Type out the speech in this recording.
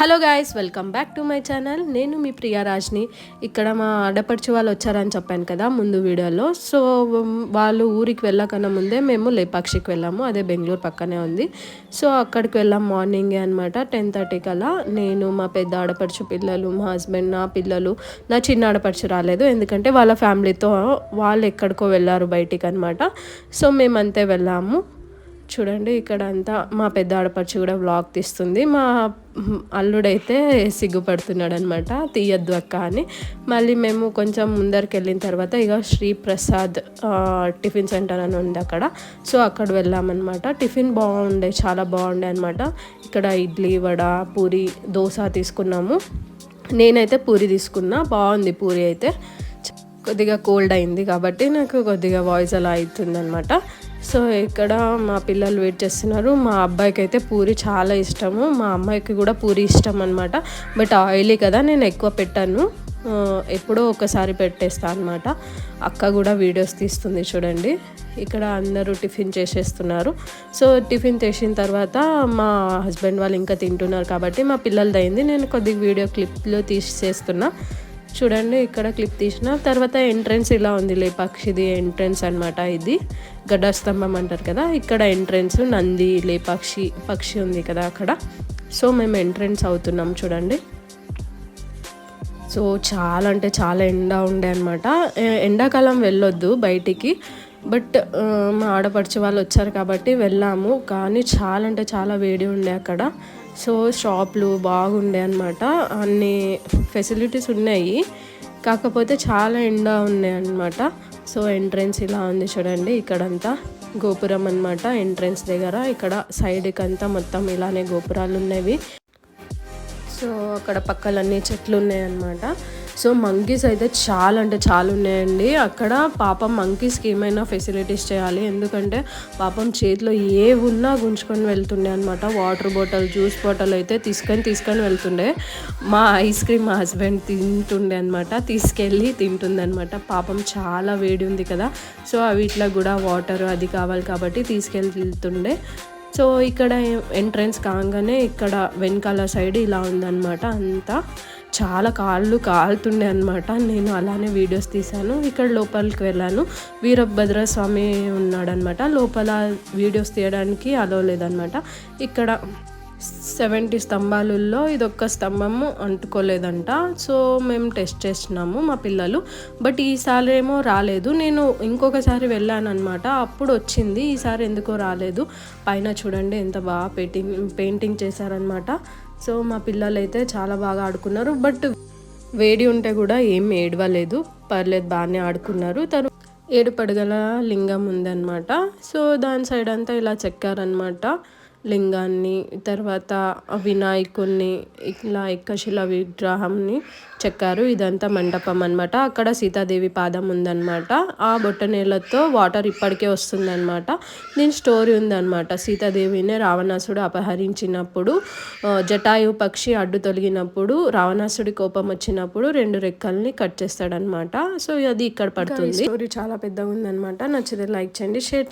Hello guys welcome back to my channel. నేను మీ ప్రియా రాజ్ని. ఇక్కడ మా ఆడపడుచు వాళ్ళు వచ్చారని చెప్పాను కదా ముందు వీడియోలో. సో వాళ్ళు ఊరికి వెళ్ళకన్నా ముందే మేము లేపాక్షికి వెళ్ళాము. అదే బెంగళూరు పక్కనే ఉంది. సో అక్కడికి వెళ్ళాం మార్నింగే అనమాట టెన్ థర్టీ కల్లా నేను మా పెద్ద ఆడపడుచు పిల్లలు మా హస్బెండ్ నా పిల్లలు నా చిన్న ఆడపడుచు రాలేదు. ఎందుకంటే వాళ్ళ ఫ్యామిలీతో వాళ్ళు ఎక్కడికో వెళ్ళారు బయటికి అనమాట సో మేమంతే వెళ్ళాము. చూడండి ఇక్కడ అంతా మా పెద్ద ఆడపడుచు కూడా వ్లాగ్ తీస్తుంది. మా అల్లుడైతే సిగ్గుపడుతున్నాడు అనమాట తీయద్దు అక్క అని. మళ్ళీ మేము కొంచెం ముందరికి వెళ్ళిన తర్వాత ఇక శ్రీ ప్రసాద్ టిఫిన్ సెంటర్ అని ఉంది అక్కడ. సో అక్కడ వెళ్ళామన్నమాట. టిఫిన్ బాగుండే చాలా బాగుండే అనమాట ఇక్కడ ఇడ్లీ వడ పూరి దోశ తీసుకున్నాము. నేనైతే పూరి తీసుకున్నా బాగుంది పూరి అయితే. కొద్దిగా కోల్డ్ అయింది కాబట్టి నాకు కొద్దిగా వాయిస్ అలా అవుతుందన్నమాట. సో ఇక్కడ మా పిల్లలు వెయిట్ చేస్తున్నారు. మా అబ్బాయికి అయితే పూరి చాలా ఇష్టము. మా అమ్మాయికి కూడా పూరి ఇష్టం అనమాట బట్ ఆయిలీ కదా నేను ఎక్కువ పెట్టాను. ఎప్పుడో ఒకసారి పెట్టేస్తా అనమాట అక్క కూడా వీడియోస్ తీస్తుంది చూడండి. ఇక్కడ అందరూ టిఫిన్ చేసేస్తున్నారు. సో టిఫిన్ చేసిన తర్వాత మా హస్బెండ్ వాళ్ళు ఇంకా తింటున్నారు కాబట్టి మా పిల్లలది అయింది. నేను కొద్దిగా వీడియో క్లిప్లో తీసేస్తున్నా. చూడండి ఇక్కడ క్లిప్ తీసిన. తర్వాత ఎంట్రన్స్ ఇలా ఉంది లేపాక్షిది ఎంట్రన్స్ అనమాట ఇది. గడ్డ స్తంభం అంటారు కదా ఇక్కడ ఎంట్రన్స్ నంది లేపాక్షి పక్షి ఉంది కదా అక్కడ. సో మేము ఎంట్రన్స్ అవుతున్నాం చూడండి. సో చాలా అంటే చాలా ఎండ ఉండే అనమాట ఎండాకాలం వెళ్ళొద్దు బయటికి. బట్ మా ఆడపడిచే వాళ్ళు వచ్చారు కాబట్టి వెళ్ళాము. కానీ చాలా అంటే చాలా వేడి ఉండే అక్కడ. సో షాప్లు బాగుండే అనమాట అన్ని ఫెసిలిటీస్ ఉన్నాయి. కాకపోతే చాలా ఎండ ఉన్నాయి అనమాట సో ఎంట్రెన్స్ ఇలా ఉంది చూడండి ఇక్కడంతా గోపురం అనమాట ఎంట్రెన్స్ దగ్గర ఇక్కడ సైడ్కి అంతా మొత్తం ఇలానే గోపురాలు ఉన్నవి. సో అక్కడ పక్కలన్నీ చెట్లు ఉన్నాయన్నమాట సో మంకీస్ అయితే చాలా అంటే చాలా ఉన్నాయండి. అక్కడ పాపం మంకీస్కి ఏమైనా ఫెసిలిటీస్ చేయాలి. ఎందుకంటే పాపం చేతిలో ఏ ఉన్నా గుంజుకొని వెళ్తుండే అనమాట వాటర్ బాటిల్ జ్యూస్ బాటిల్ అయితే తీసుకొని తీసుకొని వెళ్తుండే. మా ఐస్ క్రీమ్ మా హస్బెండ్ తింటుండే అనమాట తీసుకెళ్ళి తింటుంది అనమాట పాపం చాలా వేడి ఉంది కదా. సో వీటిలో కూడా వాటర్ అది కావాలి కాబట్టి తీసుకెళ్ళి వెళ్తుండే సో ఇక్కడ ఎంట్రన్స్ కాగానే ఇక్కడ వెనకాల సైడ్ ఇలా ఉందన్నమాట అంతా. చాలా కాళ్ళు కాలుతుండే అనమాట నేను అలానే వీడియోస్ తీశాను. ఇక్కడ లోపలికి వెళ్ళాను. వీరభద్ర స్వామి ఉన్నాడనమాట లోపల వీడియోస్ తీయడానికి అలో లేదనమాట ఇక్కడ సెవెంటీ స్తంభాలలో ఇదొక్క స్తంభము అంటుకోలేదంట. సో మేము టెస్ట్ చేసినాము మా పిల్లలు. బట్ ఈసారి ఏమో రాలేదు. నేను ఇంకొకసారి వెళ్ళాను అనమాట అప్పుడు వచ్చింది. ఈసారి ఎందుకో రాలేదు. పైన చూడండి ఎంత బాగా పెయింటింగ్ పెయింటింగ్ చేశారనమాట సో మా పిల్లలు అయితే చాలా బాగా ఆడుకున్నారు బట్ వేడి ఉంటే కూడా ఏం ఏడవలేదు. పర్లేదు బాగానే ఆడుకున్నారు. తను ఏడు పడగల లింగం ఉందన్నమాట. సో దాని సైడ్ అంతా ఇలా చెక్కారనమాట లింగాన్ని తర్వాత వినాయకుడిని ఇలా ఎక్కశిల విగ్రహంని చెక్కారు. ఇదంతా మండపం అన్నమాట. అక్కడ సీతాదేవి పాదం ఉందన్నమాట. ఆ బొట్టనేలతో వాటర్ ఇప్పటికే వస్తుందన్నమాట. దీని స్టోరీ ఉందన్నమాట. సీతాదేవిని రావణాసుడు అపహరించినప్పుడు జటాయు పక్షి అడ్డు తొలగినప్పుడు రావణాసుడి కోపం వచ్చినప్పుడు రెండు రెక్కల్ని కట్ చేస్తాడనమాట సో అది ఇక్కడ పడుతుంది. స్టోరీ చాలా పెద్దగా ఉందన్నమాట. నచ్చితే లైక్ చేయండి షేర్